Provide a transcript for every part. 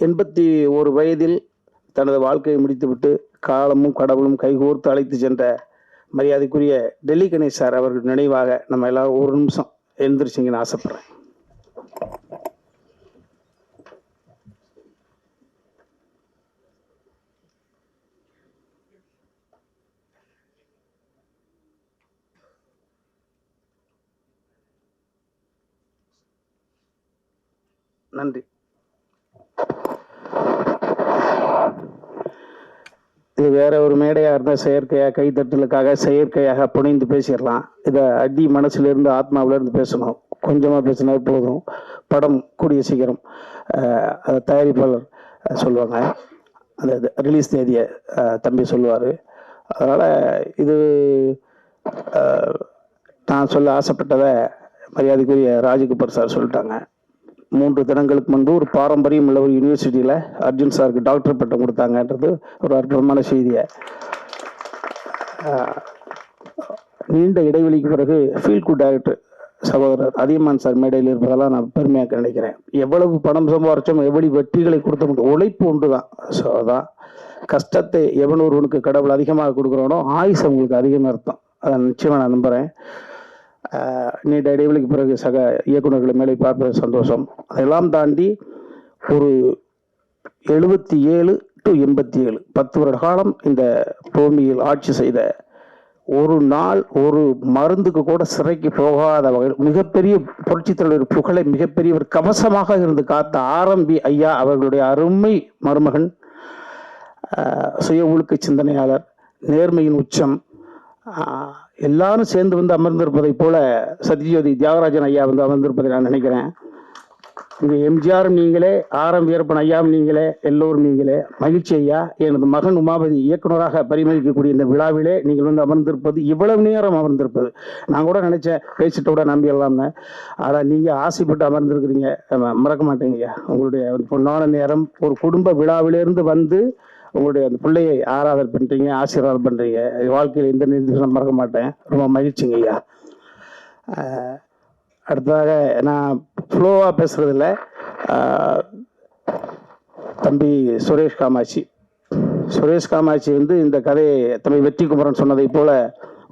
எண்பத்தி ஒரு வயதில் தனது வாழ்க்கையை முடித்துவிட்டு காலமும் கடவுளும் கைகோர்த்து அழைத்து சென்ற மரியாதைக்குரிய டெல்லி கணேஷ் சார் அவர்கள் நினைவாக நம்ம எல்லாரும் ஒரு நிமிஷம் எழுந்திரிச்சிங்கன்னு ஆசைப்பட்றேன். நன்றி. இது வேற ஒரு மேடையாக இருந்தால் செயற்கையாக கைத்தட்டலுக்காக செயற்கையாக புனைந்து பேசிடலாம். இதை அடி மனசுலேருந்து ஆத்மாவிலேருந்து பேசணும். கொஞ்சமாக பேசினா போதும். படம் கூடிய சீக்கிரம் அதை தயாரிப்பாளர் சொல்லுவாங்க அந்த ரிலீஸ் தேதியை தம்பி சொல்லுவார். அதனால் இது நான் சொல்ல ஆசைப்பட்டதை மரியாதைக்குரிய ராஜகுப்பர் சார் சொல்லிட்டாங்க. மூன்று தினங்களுக்கு முன்பு ஒரு பாரம்பரியம் உள்ள ஒரு யூனிவர்சிட்டியில் அர்ஜுன் சாருக்கு டாக்டர் பட்டம் கொடுத்தாங்கன்றது ஒரு அற்புதமான செய்தியை. நீண்ட இடைவெளிக்கு பிறகு ஃபீல் குட் டைரக்டர் சகோதரர் அதியமான் சார் மேடையில் இருப்பதெல்லாம் நான் பெருமையாக நினைக்கிறேன். எவ்வளவு பணம் சம்பாரிச்சோம் எவ்வளவு வெற்றிகளை கொடுத்த முடியும் உழைப்பு ஒன்று தான் ஸோ அதான் கஷ்டத்தை எவன் ஒருவனுக்கு கடவுள் அதிகமாக கொடுக்குறானோ ஆயுசு அவங்களுக்கு அதிகமாக அர்த்தம். அதை நிச்சயமாக நான் நம்புகிறேன் நீண்ட இடைவெளிக்கு பிறகு சக இயக்குநர்களை மேலே பார்ப்பது சந்தோஷம். அதெல்லாம் தாண்டி ஒரு எழுபத்தி ஏழு டு எண்பத்தி ஏழு பத்து வருட காலம் இந்த பூமியில் ஆட்சி செய்த ஒரு நாள் ஒரு மருந்துக்கு கூட சிறைக்கு போகாத வகையில் மிகப்பெரிய புரட்சித் தலைவர் புகழை மிகப்பெரிய ஒரு கவசமாக இருந்து காத்த ஆரம்பி ஐயா அவர்களுடைய அருமை மருமகன் சுய ஒழுக்க சிந்தனையாளர் நேர்மையின் உச்சம் எல்லாரும் சேர்ந்து வந்து அமர்ந்திருப்பதைப் போல சத்யஜோதி தியாகராஜன் ஐயா வந்து அமர்ந்திருப்பதை நான் நினைக்கிறேன். இங்கே எம்ஜிஆரும் நீங்களே ஆரம் வீரப்பன் ஐயாவும் நீங்களே எல்லோரும் நீங்களே மகிழ்ச்சி ஐயா எனது மகன் உமாபதி இயக்குனராக பரிமளிக்கக்கூடிய இந்த விழாவிலே நீங்கள் வந்து அமர்ந்திருப்பது இவ்வளவு நேரம் அமர்ந்திருப்பது. நான் கூட நினைச்சேன் பேசிட்ட கூட நம்பிடலாம்னு ஆனால் நீங்கள் ஆசைப்பட்டு அமர்ந்திருக்கிறீங்க மறக்க மாட்டேங்க ஐயா. உங்களுடைய பொன்னான நேரம் ஒரு குடும்ப விழாவிலிருந்து வந்து உங்களுடைய அந்த பிள்ளையை ஆராதர் பண்ணுறீங்க ஆசீர்வாதம் பண்ணுறீங்க வாழ்க்கையில் எந்த நிறுத்தி மறக்க மாட்டேன். ரொம்ப மகிழ்ச்சிங்க ஐயா. அடுத்ததாக நான் ஃப்ளோவாக பேசுகிறதில்ல தம்பி சுரேஷ் காமாட்சி. சுரேஷ் காமாட்சி வந்து இந்த கதையை தம்பி வெற்றி குமரன் சொன்னதை போல்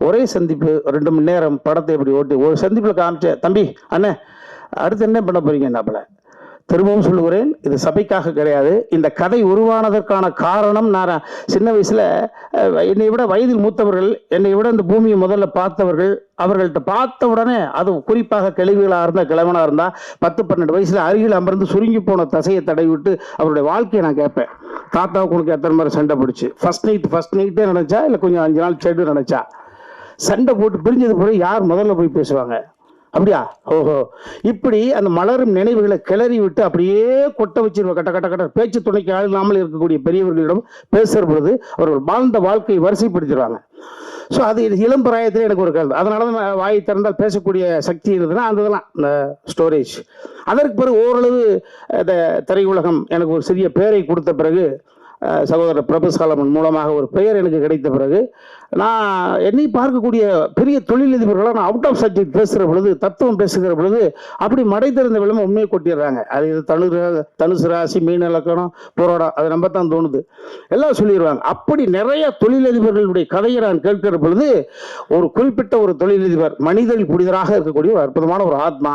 ஒரே சந்திப்பு ரெண்டு மணி நேரம் படத்தை எப்படி ஓட்டி ஒரு சந்திப்பில் காமிச்ச தம்பி அண்ணே அடுத்து என்ன பண்ண போறீங்க நாப்பில் திரும்பவும் சொல்லுகிறேன் இது சபைக்காக கிடையாது. இந்த கதை உருவானதற்கான காரணம் நான் சின்ன வயசில் என்னை விட வயதில் மூத்தவர்கள் என்னை விட இந்த பூமியை முதல்ல பார்த்தவர்கள் அவர்கள்ட்ட பார்த்த உடனே அது குறிப்பாக கிழவிகளாக இருந்தால் கிழவனாக இருந்தால் பத்து பன்னெண்டு வயசில் அருகில் அமர்ந்து சுருங்கி போன தசையை தடவி விட்டு அவருடைய வாழ்க்கையை நான் கேட்பேன். தாத்தாவுக்கு உனக்கு எத்தனை மாதிரி சண்டை பிடிச்சி? ஃபர்ஸ்ட் நைட் ஃபர்ஸ்ட் நைட்டே நினச்சா இல்லை கொஞ்சம் அஞ்சு நாள் செடு நினச்சா? சண்டை போட்டு பிரிஞ்சது பிறகு யார் முதல்ல போய் பேசுவாங்க? அப்படியா? ஓஹோ. இப்படி அந்த மலரும் நினைவுகளை கிளறி விட்டு அப்படியே கொட்ட வச்சிருவ கட்ட கட்ட கட்ட. பேச்சு துணைக்கு ஆளாமல் இல்லாமல் இருக்கக்கூடிய பெரியவர்களிடம் பேசுகிற பொழுது அவர்கள் வாழ்ந்த வாழ்க்கையை வரிசைப்படுத்திடுவாங்க. ஸோ அது இளம் பிராயத்தில் எனக்கு ஒரு கருது அதனால தான் வாய் திறந்தால் பேசக்கூடிய சக்தி இருந்ததுன்னா அந்த இதெல்லாம் இந்த ஸ்டோரேஜ் அதற்கு பிறகு ஓரளவு இந்த திரையுலகம் எனக்கு ஒரு சிறிய பேரை கொடுத்த பிறகு சகோதரர் பிரபுசாலமன் மூலமாக ஒரு பெயர் எனக்கு கிடைத்த பிறகு நான் என்னை பார்க்கக்கூடிய பெரிய தொழிலதிபர்களாக நான் அவுட் ஆஃப் சப்ஜெக்ட் பேசுகிற பொழுது தத்துவம் பேசுகிற பொழுது அப்படி மடை திறந்த உண்மையை கொட்டிடுறாங்க. அது இது தனு தனுசு ராசி மீன் இலக்கணம் புரோடம் அது நம்ம தான் தோணுது. எல்லாம் சொல்லிடுவாங்க. அப்படி நிறைய தொழிலதிபர்களுடைய கதையை நான் கேட்கிற பொழுது ஒரு குறிப்பிட்ட ஒரு தொழிலதிபர் மனிதர்கள் புனிதராக இருக்கக்கூடிய ஒரு அற்புதமான ஒரு ஆத்மா.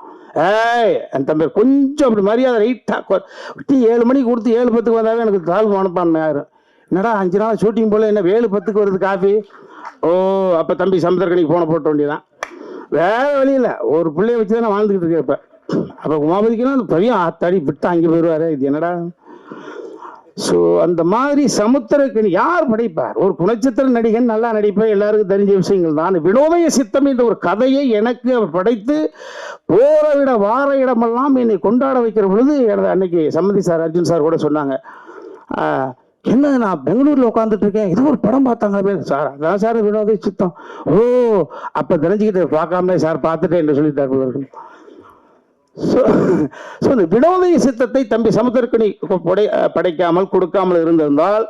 ஏய் என் தம்பி கொஞ்சம் அப்படி மரியாதை ரைட்டாக விட்டு ஏழு மணிக்கு கொடுத்து ஏழு பத்துக்கு வந்தாவே எனக்கு தாழ்வு மனப்பான்மை ஆயிரும். என்னடா அஞ்சு நாள் ஷூட்டிங் போல என்ன ஏழு பத்துக்கு வருது காஃபி ஓ அப்போ தம்பி சமுத்திரக்கணிக்கு போன போட்ட வேண்டியதான் வேற வழியில் ஒரு பிள்ளைய வச்சு தானே வாழ்ந்துக்கிட்டு இருக்கேன் இப்போ. அப்போ உமாபதிக்குன்னா அந்த பையன் ஆத்தாடி விட்டு அங்கே போயிடுவாரு இது என்னடா? ஸோ அந்த மாதிரி சமுத்திரக்கணி யார் படைப்பார்? ஒரு குணச்சித்திர நடிகன் நல்லா நடிப்பார் எல்லாருக்கும் தெரிஞ்ச விஷயங்கள் தான். வினோதய சித்தம் என்ற ஒரு கதையை எனக்கு அவர் படைத்து போற விட வார இடமெல்லாம் என்னை கொண்டாட வைக்கிற பொழுது எனது அன்னைக்கு சம்மதி சார் அர்ஜுன் சார் கூட சொன்னாங்க. என்ன நான் பெங்களூர்ல உட்காந்துட்டு இருக்கேன்? இது ஒரு படம் பார்த்தாங்களே சார் அதான் சார் வினோத சித்தம். ஓ அப்ப தெரிஞ்சுக்கிட்டு பார்க்காமலே சார் பார்த்துட்டேன் என்று சொல்லி போல ஸோ ஸோ இந்த வினோதய சித்தத்தை தம்பி சமுத்திரக்கணி படை படைக்காமல் கொடுக்காமல் இருந்திருந்தால்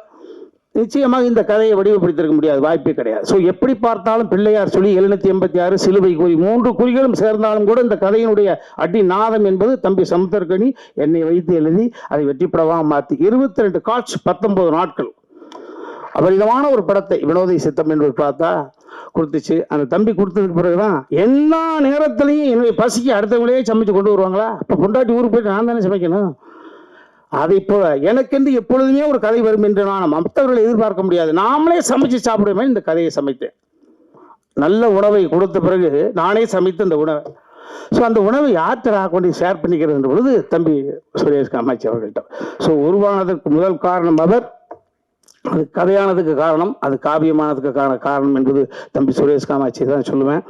நிச்சயமாக இந்த கதையை வடிவப்படுத்திருக்க முடியாது வாய்ப்பே கிடையாது. ஸோ எப்படி பார்த்தாலும் பிள்ளையார் சொல்லி எழுநூத்தி எண்பத்தி ஆறு சிலுவை குறி மூன்று குறிகளும் சேர்ந்தாலும் கூட இந்த கதையினுடைய அடி நாதம் என்பது தம்பி சமுத்திரக்கணி என்னை வைத்து எழுதி அதை வெற்றிப்படவாக மாற்றி. இருபத்தி ரெண்டு காட்ச் பத்தொன்பது நாட்கள். அபரிதமான ஒரு படத்தை வினோதை சித்தம் என்பது பார்த்தா கொடுத்துச்சு. அந்த தம்பி கொடுத்ததுக்கு பிறகுதான் எல்லா நேரத்திலையும் என்னுடைய பசிக்கு அடுத்தவங்களே சமைச்சு கொண்டு வருவாங்களா? இப்போ பொண்டாட்டி ஊருக்கு போயிட்டு நான் தானே சமைக்கணும்? அதை போல எனக்கென்று எப்பொழுதுமே ஒரு கதை வரும் என்று நான் மற்றவர்களை எதிர்பார்க்க முடியாது. நாமளே சமைச்சு சாப்பிடுமே இந்த கதையை சமைத்தேன். நல்ல உணவை கொடுத்த பிறகு நானே சமைத்து அந்த உணவை. ஸோ அந்த உணவை யாத்திரா கொண்டு ஷேர் பண்ணிக்கிறது பொழுது தம்பி சுரேஷ் காமாட்சி அவர்கள்ட்ட. ஸோ உருவானதற்கு முதல் காரணம் அவர் அது கதையானதுக்கு காரணம் அது காவியமானதுக்கு காரண காரணம் என்பது தம்பி சுரேஷ் காமாட்சி தான் சொல்லுவேன்.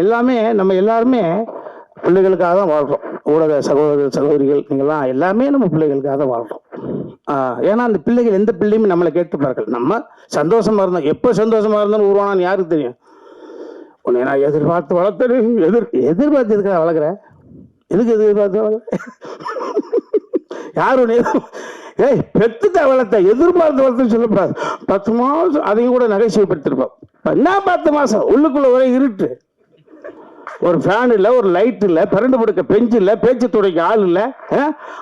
எல்லாமே நம்ம எல்லாருமே பிள்ளைகளுக்காக தான் வாழ்கிறோம் ஊடக சகோதர சகோதரிகள் நீங்கள்லாம் எல்லாமே நம்ம பிள்ளைகளுக்காக தான் வாழ்கிறோம் ஆஹ் ஏன்னா அந்த பிள்ளைகள் எந்த பிள்ளையுமே நம்மளை கேட்டுப்பார்கள் நம்ம சந்தோஷமா இருந்தோம் எப்போ சந்தோஷமா இருந்தாலும் உருவானான்னு யாருக்கு தெரியும்? உன்னை நான் எதிர்பார்த்து வளர்த்தது எதிர் எதிர்பார்த்து இருக்கிற வளர்க்குற எதுக்கு எதிர்பார்த்து வளர்க்குற யார் உன்னை ஏய் பெத்துட்ட வளர்த்த எதிர்பார்த்து வளர்த்துன்னு சொல்லக்கூடாது பத்து மாதம் அதையும் கூட நகைச்சுவைப்படுத்திருப்போம் என்ன பத்து மாதம் உள்ளுக்குள்ள ஒரே இருட்டு. ஒரு ஃபேன் இல்லை ஒரு லைட் இல்லை பிறண்டு படுக்க பெஞ்சு இல்லை பேச்சு துடைக்க ஆள் இல்லை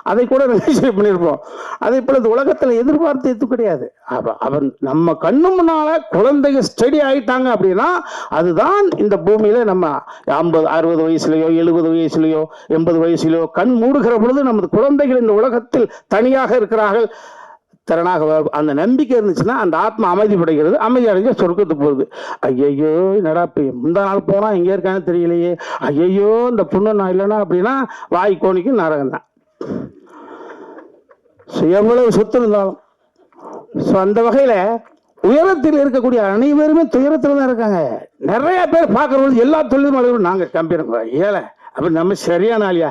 அதை கூட நிகழ்ச்சி பண்ணியிருப்போம் அதே போல இந்த உலகத்தில் எதிர்பார்த்து எது கிடையாது. அவ- அவன் நம்ம கண்ணு முன்னால குழந்தைங்க ஸ்டடி ஆயிட்டாங்க அப்படின்னா அதுதான் இந்த பூமியில நம்ம ஐம்பது அறுபது வயசுலயோ எழுபது வயசுலயோ எண்பது வயசுலயோ கண் மூடுகிற பொழுது நமது குழந்தைகள் இந்த உலகத்தில் தனியாக இருக்கிறார்கள். திறனாக அந்த நம்பிக்கை இருந்துச்சுன்னா அந்த ஆத்மா அமைதி படைக்கிறது அமைதி அடைஞ்ச சொர்க்கத்துக்கு போகுது. ஐயையோ என்னடா இப்போ முந்தா நாள் போனால் எங்கே இருக்கான்னு தெரியலையே. ஐயையோ இந்த புண்ணு நான் இல்லைன்னா அப்படின்னா வாய் கோணிக்கும் நரகம் தான். எவ்வளவு சொத்து இருந்தாலும். ஸோ அந்த வகையில் உயரத்தில் இருக்கக்கூடிய அனைவருமே துயரத்தில் தான் இருக்காங்க. நிறைய பேர் பார்க்குறவங்க எல்லா தொழிலும் நாங்கள் கம்பெனி ஏழை அப்படி நம்ம சரியான ஆளியா?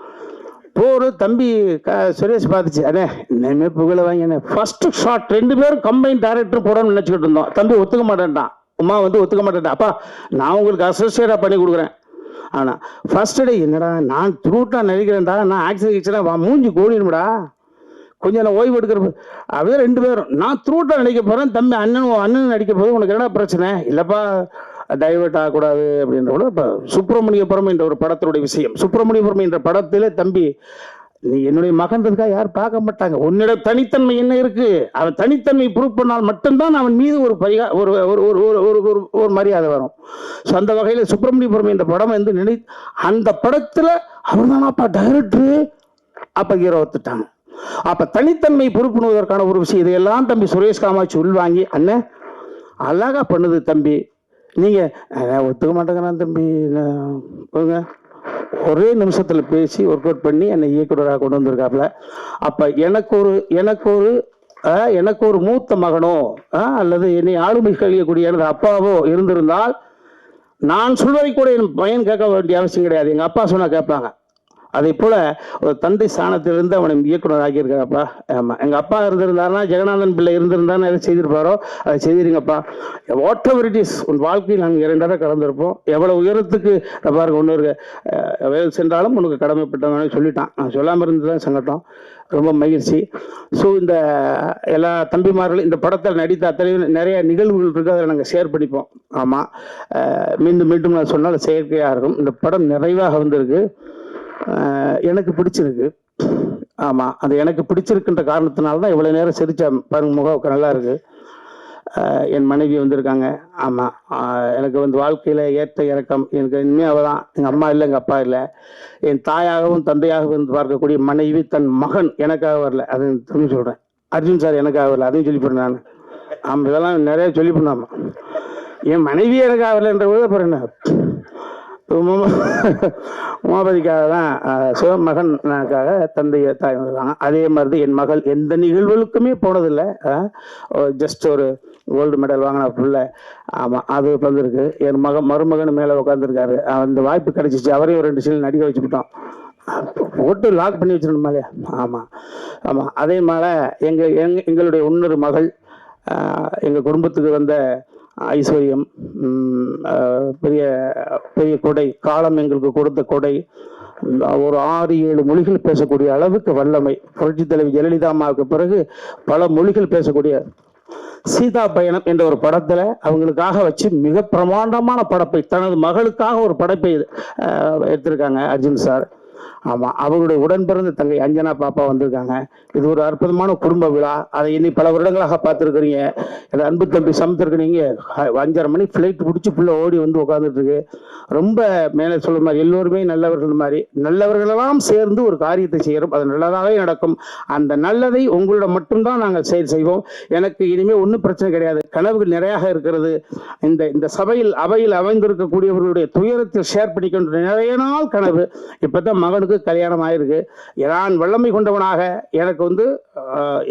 போர் தம்பி க சுரேஷ் பார்த்துச்சு. அண்ணே இனிமே புகழ வாங்கினே ஃபர்ஸ்ட் ஷாட் ரெண்டு பேரும் கம்பைன் டேரக்டர் போடணும்னு நினச்சிக்கிட்டு இருந்தோம். தம்பி ஒத்துக்க மாட்டேன்ட்டான். உமா வந்து ஒத்துக்க மாட்டேன்டா அப்பா நான் உங்களுக்கு அசோசியேட்டாக பண்ணி கொடுக்குறேன். ஆனால் ஃபர்ஸ்ட் டே என்னடா நான் த்ரூட்டாக நடிக்கிறேன்டா. நான் ஆக்சிடென்ட் கிச்சனா வா மூஞ்சி கோடினும்டா கொஞ்சம் நான் ஓய்வு எடுக்கிறப்ப அப்படியே ரெண்டு பேரும். நான் த்ரூட்டாக நடிக்க போகிறேன் தம்பி அண்ணன் அண்ணன் நடிக்க போது உனக்கு என்னடா பிரச்சனை? இல்லைப்பா டைவர்ட் ஆகக்கூடாது அப்படின்ற கூட இப்போ சுப்பிரமணியபுரம் என்ற ஒரு படத்தினுடைய விஷயம். சுப்பிரமணியபுரம் என்ற படத்திலே தம்பி நீ என்னுடைய மகன்றதுக்காக யாரும் பார்க்க மாட்டாங்க. உன்னிடம் தனித்தன்மை என்ன இருக்கு? அவன் தனித்தன்மை ப்ரூவ் பண்ணால் மட்டும்தான் அவன் மீது ஒரு பரிகா ஒரு ஒரு ஒரு ஒரு ஒரு ஒரு ஒரு மரியாதை வரும். ஸோ அந்த வகையில் சுப்பிரமணியபுரம் என்ற படம் வந்து நினை அந்த படத்தில் அவர் தானாப்பா டைரக்டரு அப்போ ஹீரோ ஒத்துட்டாங்க. அப்போ தனித்தன்மை பொறுப்புணுவதற்கான ஒரு விஷயம் இதையெல்லாம் தம்பி சுரேஷ் காமாட்சி உள்வாங்கி அண்ணன் அழகா பண்ணுது தம்பி. நீங்கள் ஒத்துக்க மாட்டேங்கிறான் தம்பி. போங்க. ஒரே நிமிஷத்தில் பேசி ஒர்க் அவுட் பண்ணி என்னை இயக்குனராக கொண்டு வந்திருக்காப்புல அப்போ எனக்கு ஒரு எனக்கு ஒரு எனக்கு ஒரு மூத்த மகனோ அல்லது என்னை ஆளுமை கழியக்கூடிய எனது அப்பாவோ இருந்திருந்தால் நான் சொல்வதை கூட என் பையன் கேட்க வேண்டிய அவசியம் கிடையாது. எங்கள் அப்பா சொன்னால் கேட்பாங்க. அதே போல் ஒரு தந்தை ஸ்தானத்திலிருந்து அவனை இயக்குனர் ஆக்கியிருக்காப்பா ஆமாம் எங்கள் அப்பா இருந்திருந்தாருன்னா ஜெகநாதன் பிள்ளை இருந்திருந்தாருன்னா எதை செய்திருப்பாரோ அதை செய்திருங்கப்பா. வாட் எவர் இட் இஸ் உன் வாழ்க்கையில் நாங்கள் இரண்டரை கலந்துருப்போம் எவ்வளோ உயரத்துக்கு பாருங்க ஒன்று இருக்கு. சென்றாலும் உனக்கு கடமைப்பட்டவனே சொல்லிட்டான். நான் சொல்லாமல் இருந்ததுதான் சங்கடம். ரொம்ப மகிழ்ச்சி. ஸோ இந்த எல்லா தம்பிமார்களும் இந்த படத்தில் நடித்த அத்தனை நிறைய நிகழ்வுகள் இருக்குது அதை நாங்கள் ஷேர் பண்ணிப்போம். ஆமாம் மீண்டும் மீண்டும் நான் சொன்னால் செயற்கையாக இருக்கும். இந்த படம் நிறைவாக வந்திருக்கு. எனக்கு பிடிச்சிருக்கு. ஆமாம் அது எனக்கு பிடிச்சிருக்குன்ற காரணத்தினால தான் இவ்வளோ நேரம் சிரிச்சா பாருங்க முகம் நல்லா இருக்குது என் மனைவி வந்திருக்காங்க. ஆமாம் எனக்கு வந்து வாழ்க்கையில் ஏற்ற இறக்கம். எனக்கு இனிமேல் அவள் தான் எங்கள் அம்மா இல்லை எங்கள் அப்பா இல்லை. என் தாயாகவும் தந்தையாகவும் இருந்து பார்க்கக்கூடிய மனைவி தன் மகன் எனக்காக வரல. அது திரும்பி சொல்கிறேன் அர்ஜுன் சார் எனக்காக வரல. அதையும் சொல்லி நான். ஆமாம் இதெல்லாம் நிறைய சொல்லி பண்ணாமா என் மனைவி எனக்காக வரலன்ற போது அப்புறம் என்ன உமாபதிக்காக தான் சிவமகனுக்காக தந்தை தாய் வந்திருக்காங்க. அதே மாதிரி தான் என் மகள் எந்த நிகழ்வுகளுக்குமே போனதில்லை. ஜஸ்ட் ஒரு கோல்டு மெடல் வாங்கின பிள்ளை. ஆமாம் அது வந்திருக்கு என் மகன் மருமகன் மேலே உட்காந்துருக்காரு அந்த வாய்ப்பு கிடைச்சிச்சு. அவரையும் ஒரு ரெண்டு சீல் நடிக்க வச்சுக்கிட்டோம். போட்டு லாக் பண்ணி வச்சிடணுமாலே ஆமாம் ஆமாம் அதே மாதிரி எங்கள் எங் எங்களுடைய இன்னொரு மகள் எங்கள் குடும்பத்துக்கு வந்த ஐஸ்வர்யம் பெரிய பெரிய கொடை காலம் எங்களுக்கு கொடுத்த கொடை. ஒரு ஆறு ஏழு மொழிகள் பேசக்கூடிய அளவுக்கு வல்லமை. புரட்சி தலைவி ஜெயலலிதா அம்மாவுக்கு பிறகு பல மொழிகள் பேசக்கூடிய சீதா பயணம் என்ற ஒரு படத்தில் அவங்களுக்காக வச்சு மிக பிரமாண்டமான படப்பை தனது மகளுக்காக ஒரு படைப்பை எடுத்திருக்காங்க அர்ஜுன் சார். ஆமாம் அவருடைய உடன் பிறந்த தங்கை அஞ்சனா பாப்பா வந்திருக்காங்க. இது ஒரு அற்புதமான குடும்ப விழா. அதை இனி பல வருடங்களாக பார்த்துருக்குறீங்க. என் அன்பு தம்பி சமைத்திருக்கிறீங்க அஞ்சரை மணி ஃப்ளைட் பிடிச்சி ஃபுல்லாக ஓடி வந்து உட்காந்துட்டுருக்கு ரொம்ப மேலே சொல்ற மாதிரி எல்லோருமே நல்லவர்கள் மாதிரி நல்லவர்களெல்லாம் சேர்ந்து ஒரு காரியத்தை செய்கிறோம் அது நல்லதாகவே நடக்கும். அந்த நல்லதை உங்களோட மட்டும்தான் நாங்கள் செயல் செய்வோம். எனக்கு இனிமேல் ஒன்றும் பிரச்சனை கிடையாது. கனவுகள் நிறையாக இருக்கிறது. இந்த இந்த சபையில் அவையில் அமைந்திருக்கக்கூடியவர்களுடைய துயரத்தில் ஷேர் பண்ணிக்கொண்ட நிறைய நாள் கனவு. இப்பதான் மகனுக்கு கல்யாணம் ஆயிருக்கு. நான் வல்லமை கொண்டவனாக எனக்கு வந்து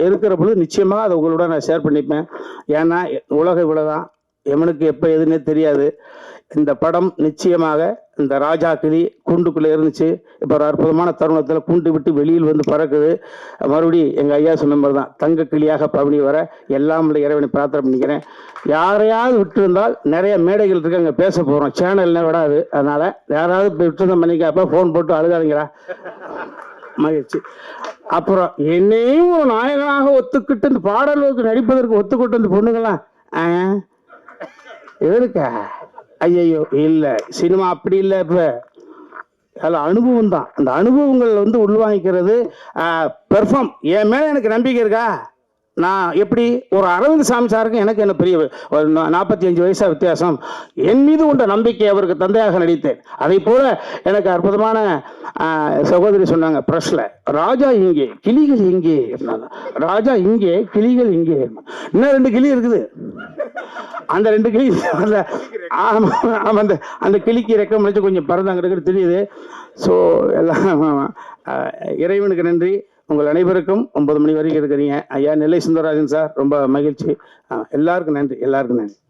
இருக்கிற பொழுது நிச்சயமாக அதை உங்களோட நான் ஷேர் பண்ணிப்பேன். ஏன்னா உலக இவ்வளோதான் எவனுக்கு எப்போ எதுன்னே தெரியாது. இந்த படம் நிச்சயமாக இந்த ராஜா கிளி கூண்டுக்குள்ளே இருந்துச்சு. இப்போ ஒரு அற்புதமான தருணத்தில் கூண்டு விட்டு வெளியில் வந்து பறக்குது. மறுபடி எங்கள் ஐயா சொன்ன மாதிரி தான் தங்க கிளியாக பவனி வர எல்லாம் உள்ள இறைவனை பிரார்த்தனை பண்ணிக்கிறேன். யாரையாவது விட்டுருந்தால் நிறைய மேடைகள் இருக்கு அங்கே பேச போகிறோம் சேனல்னே விடாது. அதனால் யாராவது இப்போ விட்டுருந்த மணிக்காப்ப ஃபோன் போட்டு அழுகாதீங்களா மகிழ்ச்சி. அப்புறம் என்னையும் ஒரு நாயகனாக ஒத்துக்கிட்டு இந்த பாடல்களுக்கு நடிப்பதற்கு ஒத்துக்கிட்டு இந்த பொண்ணுங்களாம் ஆ? ஐயையோ இல்லை. சினிமா அப்படி இல்லை இப்போ. அதில் அனுபவம் தான். அந்த அனுபவங்கள் வந்து உள்வாங்கிக்கிறது பெர்ஃபார்ம் என் மேலே எனக்கு நம்பிக்கை இருக்கா? நான் எப்படி ஒரு அரவிந்த் சாமி சாருக்கு எனக்கு என்ன பெரிய ஒரு நாற்பத்தி அஞ்சு வயசா வித்தியாசம்? என் மீது உண்ட நம்பிக்கை அவருக்கு தந்தையாக நடித்தேன். அதை போல எனக்கு அற்புதமான சகோதரி சொன்னாங்க ப்ரெஸ்ல ராஜா இங்கே கிளிகள் இங்கே அப்படின்னாங்க. ராஜா இங்கே கிளிகள் இங்கே இன்னும் ரெண்டு கிளி இருக்குது. அந்த ரெண்டு கிளி அந்த ஆமாம் அந்த அந்த கிளிக்கு ரெக்கம் முடிச்சு கொஞ்சம் பறந்தாங்க இருக்கிறது தெரியுது. ஸோ எல்லாம் இறைவனுக்கு நன்றி. உங்கள் அனைவருக்கும் ஒன்பது மணி வரைக்கும் இருக்கிறீங்க. ஐயா நெல்லை சுந்தரராஜன் சார் ரொம்ப மகிழ்ச்சி. எல்லாருக்கும் நன்றி. எல்லாருக்கும் நன்றி.